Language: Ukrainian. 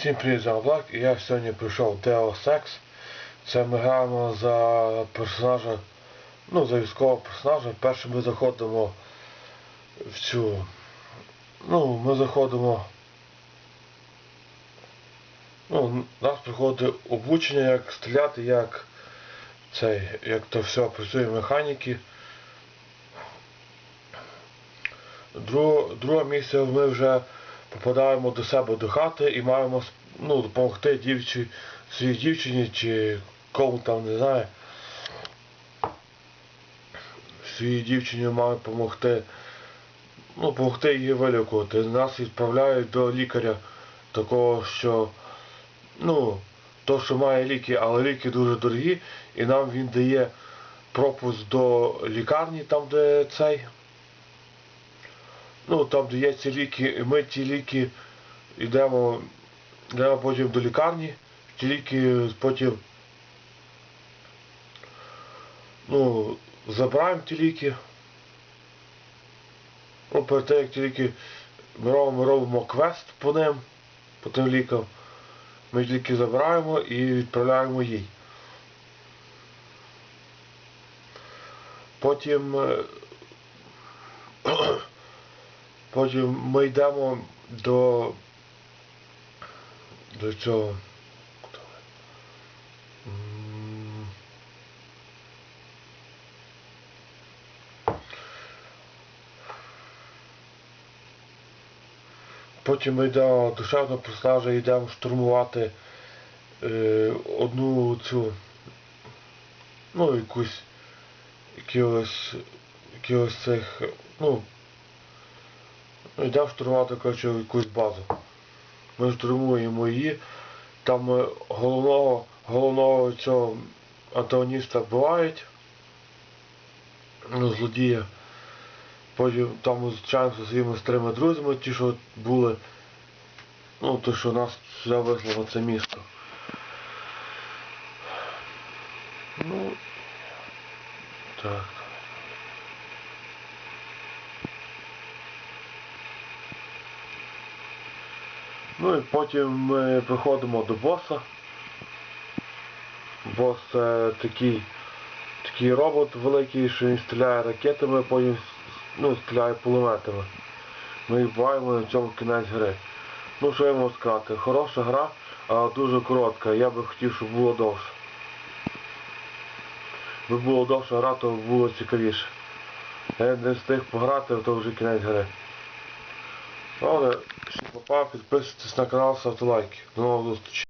Всім привіт, Блак, і я сьогодні прийшов в Deus Ex. Це ми граємо за персонажа, ну, за військового персонажа. Перше ми заходимо в цю. Ну, ми заходимо. Ну, нас приходить обучення, як стріляти, як цей, як то все працює механіки. Друга, друга місія ми вже попадаємо до себе до хати і маємо ну, допомогти дівчі, своїй дівчині чи кому там не знаю. Своїй дівчині маємо допомогти. Ну, допомогти її вилікувати. Нас відправляють до лікаря такого, що ну, то, що має ліки, але ліки дуже дорогі, і нам він дає пропуск до лікарні, там де цей. Ну, там дається ліки, ми ті ліки йдемо, йдемо потім до лікарні, ті ліки потім ну, забираємо ті ліки. Ну, перед тим, як ті ліки ми робимо, робимо квест по ним, по тим лікам. Ми ті ліки забираємо і відправляємо їй. Потім е, Потім ми йдемо до до цього. Потім ми йдемо до ще одного йдемо штурмувати е, одну цю, ну, якусь, якихось, якихось цих, Ну, йдемо штурмувати коротше, якусь базу. Ми штурмуємо її. Там е, головного, головного цього антагоніста вбивають. Ну, злодія. Потім там зустрічаємося зі своїми старими друзями, ті, що були. Ну, то, що нас сюди вислало це місто. Ну. Так. Ну і потім ми приходимо до боса. Бос це такий, такий робот великий, що він стріляє ракетами, потім ну, стріляє пулеметами. Ми їх буваємо на цьому кінець гри. Ну що я можу сказати, хороша гра, але дуже коротка. Я би хотів, щоб було довше. Якби було довше гра, то було цікавіше. Я не встиг пограти, то вже кінець гри. Але, всім попав, підписуйтесь на канал, ставте лайки. До нових зустрічей.